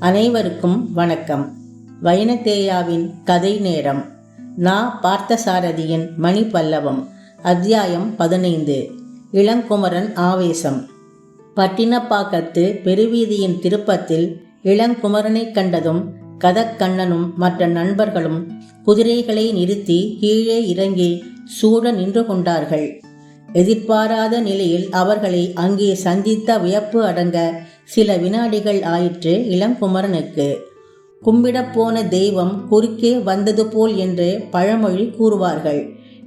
அனைவருக்கும் வணக்கம். வைனதேயாவின் கதை நேரம். நா. பார்த்தசாரதியின் மணி பல்லவம் அத்தியாயம் பதினைந்து. இளங்குமரன் ஆவேசம். பட்டினப்பாக்கத்து பெருவீதியின் திருப்பத்தில் இளங்குமரனை கண்டதும் கதக்கண்ணனும் மற்ற நண்பர்களும் குதிரைகளை நிறுத்தி கீழே இறங்கி சூட நின்று கொண்டார்கள். எதிர்பாராத நிலையில் அவர்களை அங்கே சந்தித்த வியப்பு அடங்க சில வினாடிகள் ஆயிற்று இளங்குமரனுக்கு கும்பிடப் போன தெய்வம் குறுக்கே வந்தது போல் என்று பழமொழி கூறுவார்கள்.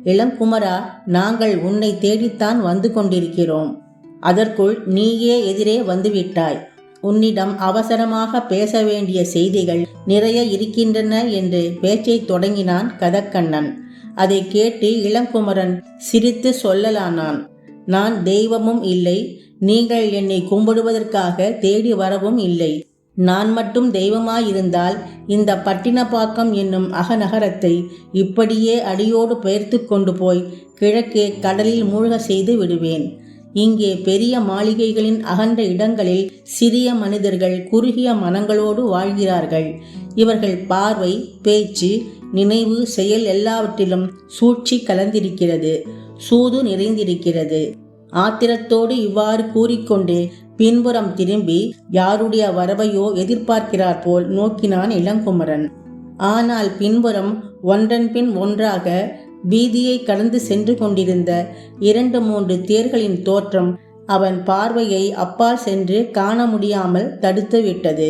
இளங்குமரா நாங்கள் உன்னை தேடித்தான் வந்து கொண்டிருக்கிறோம். அதற்குள் நீயே எதிரே வந்துவிட்டாய். உன்னிடம் அவசரமாக பேச வேண்டிய செய்திகள் நிறைய இருக்கின்றன என்று பேச்சை தொடங்கினான் கதக்கண்ணன். அதை கேட்டு இளங்குமரன் சிரித்து சொல்லலானான். நான் தெய்வமும் இல்லை நீங்கள் என்னை கும்பிடுவதற்காக தேடி வரவும் இல்லை. நான் மட்டும் தெய்வமாயிருந்தால் இந்த பட்டினப்பாக்கம் என்னும் அகநகரத்தை இப்படியே அடியோடு பெயர்த்து கொண்டு போய் கிழக்கே கடலில் மூழ்க செய்து விடுவேன். இங்கே பெரிய மாளிகைகளின் அகன்ற இடங்களில் சிறிய மனிதர்கள் குறுகிய மனங்களோடு வாழ்கிறார்கள். இவர்கள் பார்வை பேச்சு நினைவு செயல் எல்லாவற்றிலும் சூழ்ச்சி கலந்திருக்கிறது சூது நிறைந்திருக்கிறது. ஆத்திரத்தோடு இவ்வாறு கூறிக்கொண்டே பின்புறம் திரும்பி யாருடைய வரவையோ எதிர்பார்க்கிறார் போல் நோக்கினான் இளங்குமரன். ஆனால் பின்புறம் ஒன்றன் பின் ஒன்றாக வீதியை கடந்து சென்று கொண்டிருந்த இரண்டு மூன்று தேர்களின் தோற்றம் அவன் பார்வையை அப்பால் சென்று காண முடியாமல் தடுத்து விட்டது.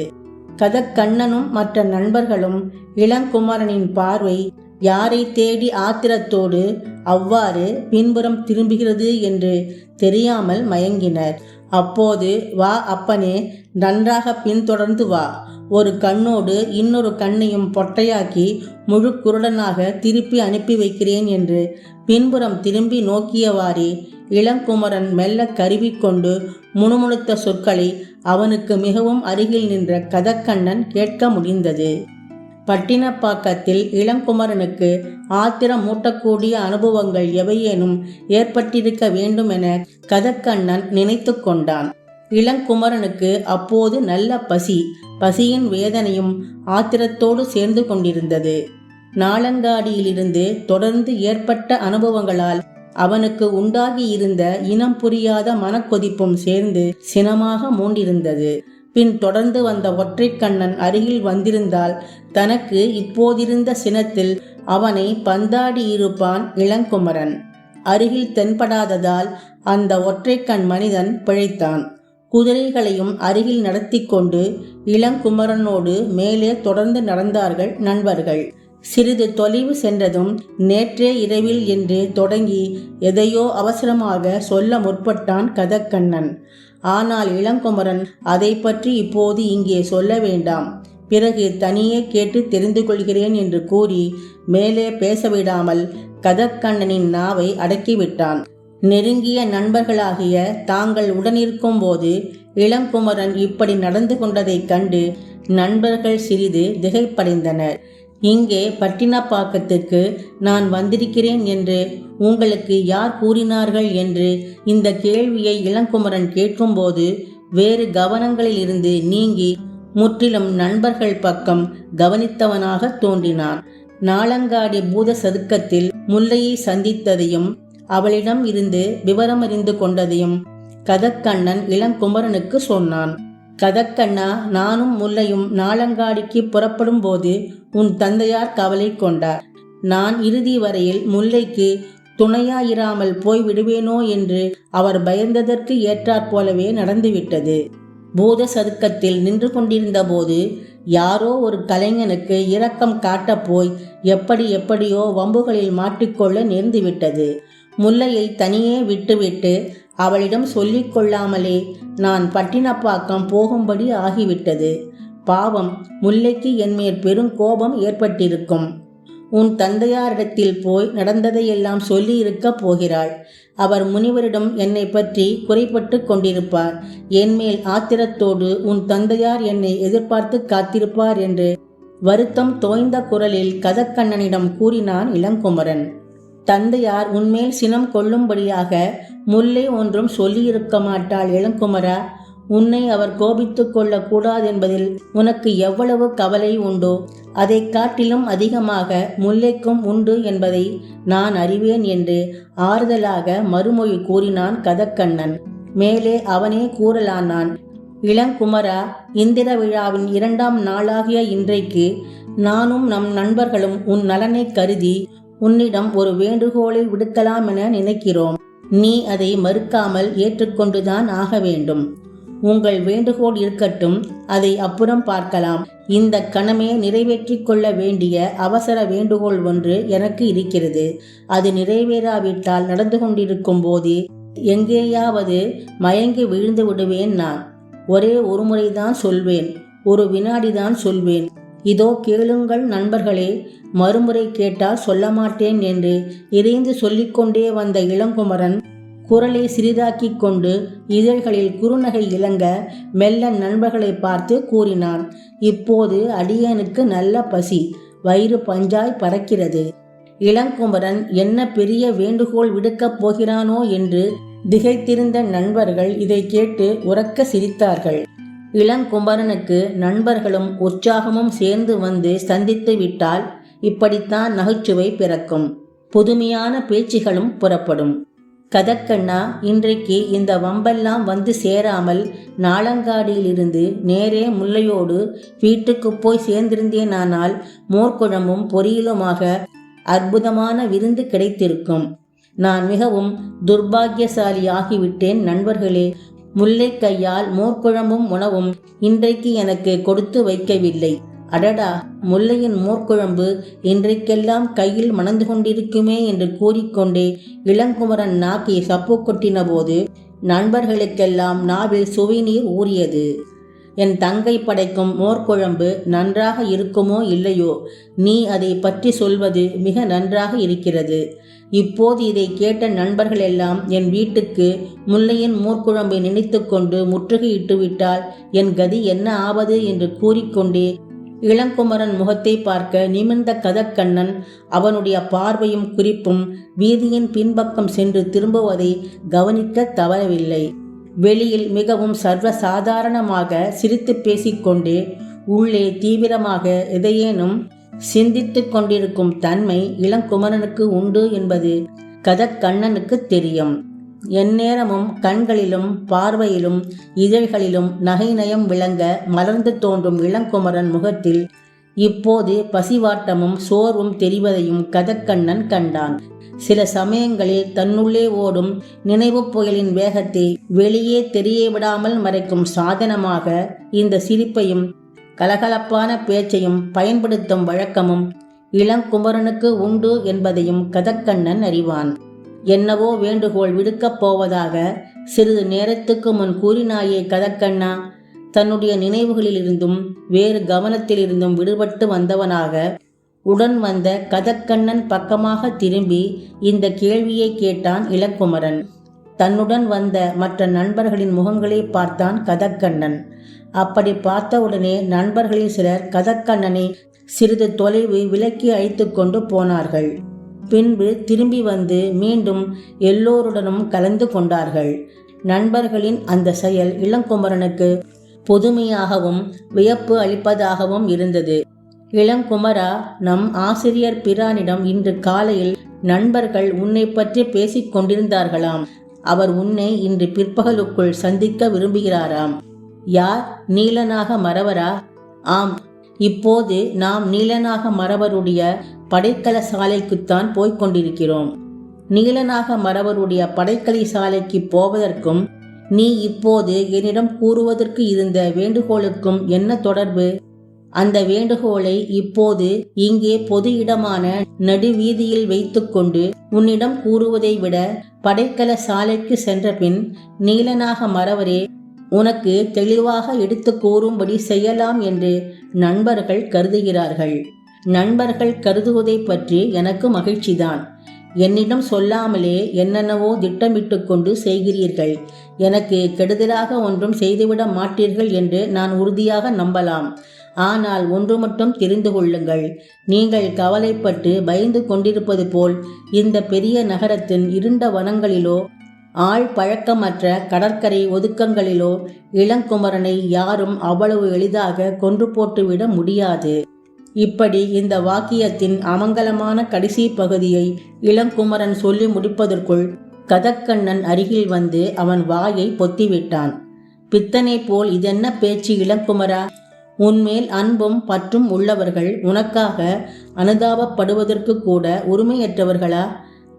கதக்கண்ணனும் மற்ற நண்பர்களும் இளங்குமரனின் பார்வை யாரை தேடி ஆத்திரத்தோடு அவ்வாறு பின்புறம் திரும்புகிறது என்று தெரியாமல் மயங்கினர். அப்போது வா அப்பனே நன்றாக பின்தொடர்ந்து வா. ஒரு கண்ணோடு இன்னொரு கண்ணையும் பொட்டையாக்கி முழு குருடனாக திருப்பி அனுப்பி வைக்கிறேன் என்று பின்புறம் திரும்பி நோக்கியவாறே இளங்குமரன் மெல்ல கருவிக்கொண்டு முணுமுணுத்த சொற்களை அவனுக்கு மிகவும் அருகில் நின்ற கதக்கண்ணன் கேட்க முடிந்தது. பட்டினப்பாக்கத்தில் இளங்குமரனுக்கு ஆத்திரம் மூட்டக்கூடிய அனுபவங்கள் எவையேனும் ஏற்பட்டிருக்க வேண்டும் என கதக்கண்ணன் நினைத்து கொண்டான். இளங்குமரனுக்கு அப்போது நல்ல பசி பசியின் வேதனையும் ஆத்திரத்தோடு சேர்ந்து கொண்டிருந்தது. நாளங்காடியிலிருந்து தொடர்ந்து ஏற்பட்ட அனுபவங்களால் அவனுக்கு உண்டாகி இருந்த இனம் புரியாத மனக்கொதிப்பும் சேர்ந்து சினமாக மூண்டிருந்தது. பின் தொடர்ந்து வந்த ஒற்றைக்கண்ணன் அருகில் வந்திருந்தால் தனக்கு இப்போதிருந்த சினத்தில் அவனை பந்தாடி இருப்பான் இளங்குமரன். அருகில் தென்படாததால் அந்த ஒற்றைக்கண் மனிதன் பிழைத்தான். குதிரைகளையும் அருகில் நடத்தி கொண்டு இளங்குமரனோடு மேலே தொடர்ந்து நடந்தார்கள் நண்பர்கள். சிறிது தொலைவு சென்றதும் நேற்றே இரவில் என்று தொடங்கி எதையோ அவசரமாக சொல்ல முற்பட்டான் கதக்கண்ணன். ஆனால் இளங்குமரன் அதை பற்றி இப்போது இங்கே சொல்ல வேண்டாம். பிறகு தனியே கேட்டு தெரிந்து கொள்கிறேன் என்று கூறி மேலே பேசவிடாமல் கதக்கண்ணனின் நாவை அடக்கிவிட்டான். நெருங்கிய நண்பர்களாகிய தாங்கள் உடனிருக்கும் போது இளங்குமரன் இப்படி நடந்து கொண்டதைக் கண்டு நண்பர்கள் சிறிது திகைப்படைந்தனர். இங்கே பட்டினப்பாக்கத்துக்கு நான் வந்திருக்கிறேன் என்று உங்களுக்கு யார் கூறினார்கள் என்று இந்த கேள்வியை இளங்குமரன் கேட்கும்போது வேறு கவனங்களில் இருந்து நீங்கி முற்றிலும் நண்பர்கள் பக்கம் கவனித்தவனாக தோன்றினான். நாளங்காடி பூத சதுக்கத்தில் முல்லையை சந்தித்ததையும் அவளிடம் இருந்து விவரம் அறிந்து கொண்டதையும் கதக்கண்ணன் இளங்குமரனுக்கு சொன்னான். கதக்கண்ணா நானும் முல்லையும் நாளங்காடிக்கு புறப்படும் போது உன் தந்தையார் கவலை கொண்டார். நான் இறுதி வரையில் முல்லைக்கு துணையாயிராமல் போய் விடுவேனோ என்று அவர் பயந்ததற்கு ஏற்றாற் போலவே நடந்துவிட்டது. பூத சதுக்கத்தில் நின்று கொண்டிருந்த போது யாரோ ஒரு கலைஞனுக்கு இரக்கம் காட்டப் போய் எப்படி எப்படியோ வம்புகளில் மாட்டிக்கொள்ள நேர்ந்துவிட்டது. முல்லையை தனியே விட்டுவிட்டு அவளிடம் சொல்லிக் கொள்ளாமலே நான் பட்டினப்பாக்கம் போகும்படி ஆகிவிட்டது. பாவம் முல்லைக்கு என்மேற் பெரும் கோபம் ஏற்பட்டிருக்கும். உன் தந்தையாரிடத்தில் போய் நடந்ததையெல்லாம் சொல்லி போகிறாள். அவர் முனிவரிடம் என்னை பற்றி குறைப்பட்டு கொண்டிருப்பார். என்மேல் ஆத்திரத்தோடு உன் தந்தையார் என்னை எதிர்பார்த்து காத்திருப்பார் என்று வருத்தம் தோய்ந்த குரலில் கதக்கண்ணனிடம் கூறினான் இளங்குமரன். தந்தையார் உன்மேல் சினம் கொள்ளும்படியாக முல்லை ஒன்றும் சொல்லியிருக்க மாட்டாள் இளங்குமரா. உன்னை அவர் கோபித்து கொள்ளக்கூடாது என்பதில் உனக்கு எவ்வளவு கவலை உண்டோ அதைக் காட்டிலும் அதிகமாக முல்லைக்கும் உண்டு என்பதை நான் அறிவேன் என்று ஆறுதலாக மறுமொழி கூறினான் கதக்கண்ணன். மேலே அவனே கூறலானான் இளங்குமரா இந்திர விழாவின் இரண்டாம் நாளாகிய இன்றைக்கு நானும் நம் நண்பர்களும் உன் நலனை கருதி உன்னிடம் ஒரு வேண்டுகோளை விடுக்கலாம் என நினைக்கிறோம். நீ அதை மறுக்காமல் ஏற்றுக்கொண்டுதான் ஆக வேண்டும். உங்கள் வேண்டுகோள் இருக்கட்டும் அதை அப்புறம் பார்க்கலாம். இந்த கணமே நிறைவேற்றி கொள்ள வேண்டிய அவசர வேண்டுகோள் ஒன்று எனக்கு இருக்கிறது. அது நிறைவேறாவிட்டால் நடந்து கொண்டிருக்கும் போது எங்கேயாவது மயங்கி விழுந்து விடுவேன் நான். ஒரே ஒரு முறைதான் சொல்வேன் ஒரு வினாடிதான் சொல்வேன். இதோ கேளுங்கள் நண்பர்களே மறுமுறை கேட்டால் சொல்ல மாட்டேன் என்று இறைந்து சொல்லிக்கொண்டே வந்த இளங்குமரன் குரலை சிறிதாக்கிக் கொண்டு இதழ்களில் குறுநகை இளங்க மெல்ல நண்பர்களை பார்த்து கூறினான் இப்போது அடியனுக்கு நல்ல பசி வயிறு பஞ்சாய் பறக்கிறது. இளங்குமரன் என்ன பெரிய வேண்டுகோள் விடுக்கப் போகிறானோ? என்று திகைத்திருந்த நண்பர்கள் இதை கேட்டு உறக்க சிரித்தார்கள். இளங்குமரனுக்கு நண்பர்களும் உற்சாகமும் சேர்ந்து வந்து சந்தித்து விட்டால் இப்படித்தான் நகைச்சுவை பிறக்கும். புதுமையான பேச்சுகளும் புறப்படும். கதக்கண்ணா இன்றைக்கு இந்த வம்பெல்லாம் வந்து சேராமல் நாளங்காடியிலிருந்து நேரே முல்லையோடு வீட்டுக்கு போய் சேர்ந்திருந்தேனானால் மோர்க்குழம்பும் பொரியலுமாக அற்புதமான விருந்து கிடைத்திருக்கும். நான் மிகவும் துர்பாகியசாலி ஆகிவிட்டேன் நண்பர்களே முல்லை கையால் மோர்க்குழம்பும் உணவும் இன்றைக்கு எனக்கு கொடுத்து வைக்கவில்லை. அடடா முல்லையின் மோர்க்குழம்பு இன்றைக்கெல்லாம் கையில் மணந்து கொண்டிருக்குமே என்று கூறிக்கொண்டே இளங்குமரன் நாக்கை சப்பு கொட்டின போது நண்பர்களுக்கெல்லாம் நாவில் சுவைநீர் ஊறியது. என் தங்கை படைக்கும் மோர்க்குழம்பு நன்றாக இருக்குமோ இல்லையோ? நீ அதை பற்றி சொல்வது மிக நன்றாக இருக்கிறது. இப்போது இதை கேட்ட நண்பர்கள் எல்லாம் என் வீட்டுக்கு முல்லையின் மூர்க்குழம்பை நினைத்து கொண்டு முற்றுகையிட்டு விட்டால் என் கதி என்ன ஆவது என்று கூறிக்கொண்டே இளங்குமரன் முகத்தை பார்க்க நிமிர்ந்த கதக்கண்ணன் அவனுடைய பார்வையும் குறிப்பும் வீதியின் பின்பக்கம் சென்று திரும்புவதை கவனிக்க தவறவில்லை. வெளியில் மிகவும் சர்வசாதாரணமாக சிரித்து பேசிக்கொண்டு உள்ளே தீவிரமாக எதையேனும் சிந்தித்து கொண்டிருக்கும் தன்மை இளங்குமரனுக்கு உண்டு என்பது கதக்கண்ணனுக்கு தெரியும். எந்நேரமும் கண்களிலும் பார்வையிலும் இதழ்களிலும் நகைநயம் விளங்க மலர்ந்து தோன்றும் இளங்குமரன் முகத்தில் இப்போது பசிவாட்டமும் சோர்வும் தெரிவதையும் கதக்கண்ணன் கண்டான். சில சமயங்களில் தன்னுள்ளே ஓடும் நினைவு புயலின் வேகத்தை வெளியே தெரிய விடாமல் மறைக்கும் சாதனமாக இந்த சிரிப்பையும் கலகலப்பான பேச்சையும் பயன்படுத்தும் வழக்கமும் இளங்குமரனுக்கு உண்டு என்பதையும் கதக்கண்ணன் அறிவான். என்னவோ வேண்டுகோள் விடுக்கப் போவதாக சிறிது நேரத்துக்கு முன் கூறினாயே கதக்கண்ணா தன்னுடைய நினைவுகளிலிருந்தும் வேறு கவனத்திலிருந்தும் விடுபட்டு வந்தவனாக உடன் வந்த கதக்கண்ணன் பக்கமாக திரும்பி இந்த கேள்வியை கேட்டான் இளக்குமரன். தன்னுடன் வந்த மற்ற நண்பர்களின் முகங்களை பார்த்தான் கதக்கண்ணன் அப்படி பார்த்தவுடனே நண்பர்களில் சிலர் கதக்கண்ணனை சிறிது தொலைவு விலக்கி அழைத்து கொண்டு போனார்கள். பின்பு திரும்பி வந்து மீண்டும் எல்லோருடனும் கலந்து கொண்டார்கள். நண்பர்களின் அந்த செயல் இளங்குமரனுக்கு புதுமையாகவும் வியப்பு அளிப்பதாகவும் இருந்தது. இளங்குமரா நம் ஆசிரியர் பிரானிடம் இன்று காலையில் நண்பர்கள் உன்னை பற்றி பேசிக் கொண்டிருந்தார்களாம். அவர் உன்னை இன்று பிற்பகலுக்குள் சந்திக்க விரும்புகிறாராம். யார்? நீலனாக மறவரா? ஆம். இப்போது நாம் நீலனாக மறவருடைய படைக்கல சாலைக்குத்தான் போய்க் கொண்டிருக்கிறோம். நீலனாக மறவருடைய படைக்கலை சாலைக்கு போவதற்கும் நீ இப்போது என்னிடம் கூறுவதற்கு இருந்த வேண்டுகோளுக்கும் என்ன தொடர்பு? அந்த வேண்டுகோளை இப்போது இங்கே பொது இடமான நடுவீதியில் வைத்துக்கொண்டு உன்னிடம் கூறுவதை விட படைக்கல சாலைக்கு சென்றபின் நீலனாக மறவரே உனக்கு தெளிவாக எடுத்து கூறும்படி செய்யலாம் என்று நண்பர்கள் கருதுகிறார்கள். நண்பர்கள் கருதுவதை பற்றி எனக்கு மகிழ்ச்சிதான். என்னிடம் சொல்லாமலே என்னென்னவோ திட்டமிட்டு கொண்டு செய்கிறீர்கள். எனக்கு கெடுதலாக ஒன்றும் செய்துவிட மாட்டீர்கள் என்று நான் உறுதியாக நம்பலாம். ஆனால் ஒன்று மட்டும் தெரிந்து கொள்ளுங்கள். நீங்கள் கவலைப்பட்டு பயந்து கொண்டிருப்பது போல் இந்த பெரிய நகரத்தின் இருண்ட வனங்களிலோ ஆள் பழக்கமற்ற கடற்கரை ஒதுக்கங்களிலோ இளங்குமரனை யாரும் அவ்வளவு எளிதாக கொன்று போட்டுவிட முடியாது. இப்படி இந்த வாக்கியத்தின் அமங்கலமான கடைசி பகுதியை இளங்குமரன் சொல்லி முடிப்பதற்குள் கதக்கண்ணன் அருகில் வந்து அவன் வாயை பொத்திவிட்டான். பித்தனை போல் இதென்ன பேச்சு இளங்குமரா? உன்மேல் அன்பும் பற்றும் உள்ளவர்கள் உனக்காக அனுதாபப்படுவதற்கு கூட உரிமையற்றவர்களா?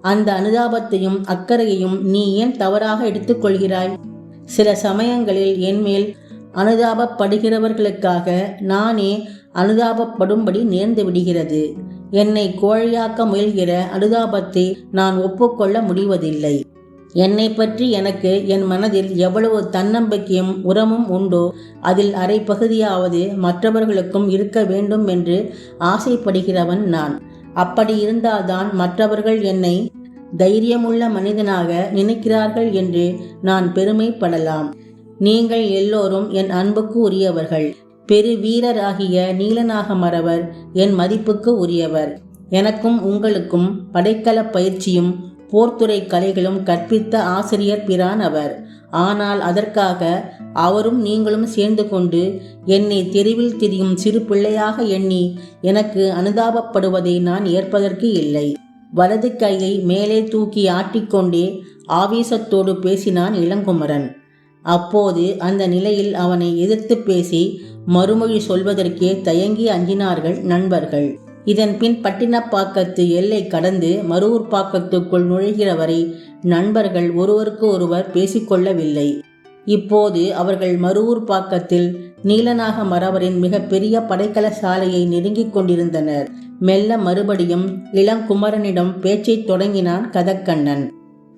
அந்த அனுதாபத்தையும் அக்கறையையும் நீ ஏன் தவறாக எடுத்துக்கொள்கிறாய்? சில சமயங்களில் என்மேல் அனுதாபப்படுகிறவர்களுக்காக நானே அனுதாபப்படும்படி நேர்ந்து விடுகிறது. என்னை கோழையாக்க முயல்கிற அனுதாபத்தை நான் ஒப்புக்கொள்ள முடிவதில்லை. என்னை பற்றி எனக்கு என் மனதில் எவ்வளவு தன்னம்பிக்கையும் உரமும் உண்டோ அதில் அரை பகுதியாவது மற்றவர்களுக்கும் இருக்க வேண்டும் என்று ஆசைப்படுகிறவன் நான். அப்படி இருந்தால்தான் மற்றவர்கள் என்னை தைரியமுள்ள மனிதனாக நினைக்கிறார்கள் என்று நான் பெருமைப்படலாம். நீங்கள் எல்லோரும் என் அன்புக்கு உரியவர்கள். பெரு வீரராகிய நீலநாக மறவர் என் மதிப்புக்கு உரியவர். எனக்கும் உங்களுக்கும் படைக்கல பயிற்சியும் போர்த்துறை கலைகளும் கற்பித்த ஆசிரியர் பிரான் அவர். ஆனால் அதற்காக அவரும் நீங்களும் சேர்ந்து கொண்டு என்னை தெருவில் திரியும் சிறு பிள்ளையாக எண்ணி எனக்கு அனுதாபப்படுவதை நான் ஏற்பதற்கு இல்லை வலது கையை மேலே தூக்கி ஆட்டிக்கொண்டே ஆவேசத்தோடு பேசினான் இளங்குமரன். அப்போது அந்த நிலையில் அவனை எதிர்த்து பேசி மறுமொழி சொல்வதற்கே தயங்கி அஞ்சினார்கள் நண்பர்கள். இதன் பின் பட்டினப்பாக்கத்து எல்லை கடந்து மருவூர் பாக்கத்துக்குள் நுழைகிற வரை நண்பர்கள் ஒருவருக்கு ஒருவர் பேசிக்கொள்ளவில்லை. இப்போது அவர்கள் மருவூர் பாக்கத்தில் நீலநாக மரவரின் மிக பெரிய படைக்கல சாலையை நெருங்கிக் கொண்டிருந்தனர். மெல்ல மறுபடியும் இளங்குமரனிடம் பேச்சை தொடங்கினான் கதக்கண்ணன்.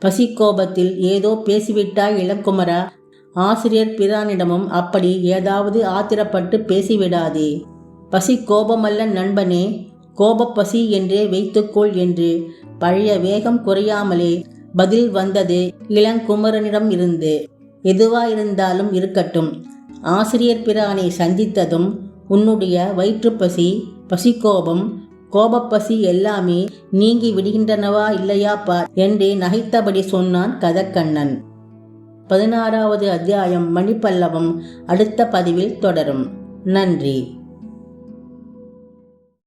பசிக்கோபத்தில் ஏதோ பேசிவிட்டாய் இளங்குமரா? ஆசிரியர் பிரானிடமும் அப்படி ஏதாவது ஆத்திரப்பட்டு பேசிவிடாதே. பசி கோபமல்ல நண்பனே கோபப்பசி என்றே வைத்துக்கொள் என்று பழைய வேகம் குறையாமலே பதில் வந்தது இளங்குமரனிடம் இருந்து. எதுவாயிருந்தாலும் இருக்கட்டும். ஆசிரியர் பிரானை சந்தித்ததும் உன்னுடைய வயிற்றுப்பசி பசிக்கோபம் கோபப்பசி எல்லாமே நீங்கி விடுகின்றனவா இல்லையா பார் என்று நகைத்தபடி சொன்னான் கதக்கண்ணன். பதினாறாவது அத்தியாயம் மணிப்பல்லவம் அடுத்த பதிவில் தொடரும். நன்றி.